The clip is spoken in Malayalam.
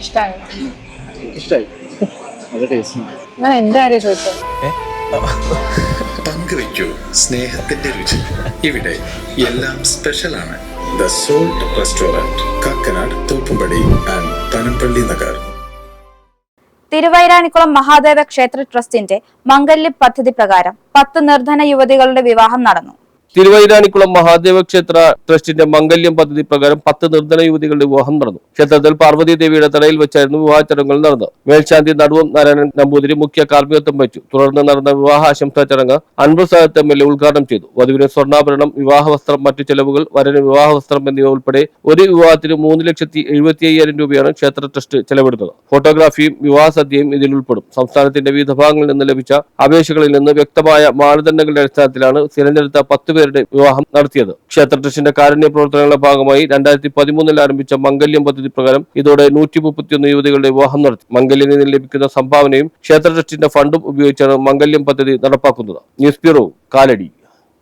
ഇഷ്ടമായി ഇഷ്ടമായി നല്ല ടേസ്റ്റ് ഞാൻ എന്റെ കാര്യം ചോദിച്ചത് പങ്കുവയ്ക്കൂ സ്നേഹത്തിന്റെ രുചി. ഇവിടെ എല്ലാം സ്പെഷ്യലാണ് the salt restaurant Kakkanad Thoppumpady and Panampilly Nagar. Thiruvairanikkulam Mahadeva ക്ഷേത്ര ട്രസ്റ്റിന്റെ മംഗല്യ പദ്ധതി പ്രകാരം പത്ത് നിർധന യുവതികളുടെ വിവാഹം നടന്നു. തിരുവൈരാണിക്കുളം മഹാദേവ ക്ഷേത്ര ട്രസ്റ്റിന്റെ മംഗല്യം പദ്ധതി പ്രകാരം പത്ത് നിർധന യുവതികളുടെ വിവാഹം നടന്നു. ക്ഷേത്രത്തിൽ പാർവതി ദേവിയുടെ തടയിൽ വെച്ചായിരുന്നു വിവാഹ ചടങ്ങുകൾ നടന്നത്. മേൽശാന്തി നടുവം നാരായണൻ നമ്പൂതിരി മുഖ്യ കാർമ്മികത്വം വഹിച്ചു. തുടർന്ന് നടന്ന വിവാഹ ആശംസാ ചടങ്ങ് അൻവർ എം എൽ എ ഉദ്ഘാടനം ചെയ്തു. വധുവിന് സ്വർണാഭരണം വിവാഹ വസ്ത്രം മറ്റു ചെലവുകൾ വരന് വിവാഹ വസ്ത്രം എന്നിവ ഉൾപ്പെടെ ഒരു വിവാഹത്തിന് മൂന്ന് ലക്ഷത്തി എഴുപത്തി അയ്യായിരം രൂപയാണ് ക്ഷേത്ര ട്രസ്റ്റ് ചെലവെടുത്തത്. ഫോട്ടോഗ്രാഫിയും വിവാഹ സദ്യയും ഇതിൽ ഉൾപ്പെടും. സംസ്ഥാനത്തിന്റെ വിവിധ ഭാഗങ്ങളിൽ നിന്ന് ലഭിച്ച അപേക്ഷകളിൽ നിന്ന് വ്യക്തമായ മാനദണ്ഡങ്ങളുടെ അടിസ്ഥാനത്തിലാണ് തിരഞ്ഞെടുത്ത പത്ത് പേരുടെ വിവാഹം നടത്തിയത്. ക്ഷേത്ര ട്രസ്റ്റിന്റെ കാരുണ്യ പ്രവർത്തനങ്ങളുടെ ഭാഗമായി രണ്ടായിരത്തി പതിമൂന്നിൽ ആരംഭിച്ച മംഗല്യം പദ്ധതി പ്രകാരം ഇതോടെ നൂറ്റി മുപ്പത്തിയൊന്ന് യുവതികളുടെ വിവാഹം നടത്തി. മംഗല്യം നിന്ന് ലഭിക്കുന്ന സംഭാവനയും ക്ഷേത്ര ട്രസ്റ്റിന്റെ ഫണ്ടും ഉപയോഗിച്ചാണ് മംഗല്യം പദ്ധതി നടപ്പാക്കുന്നത്. News bureau Kalady.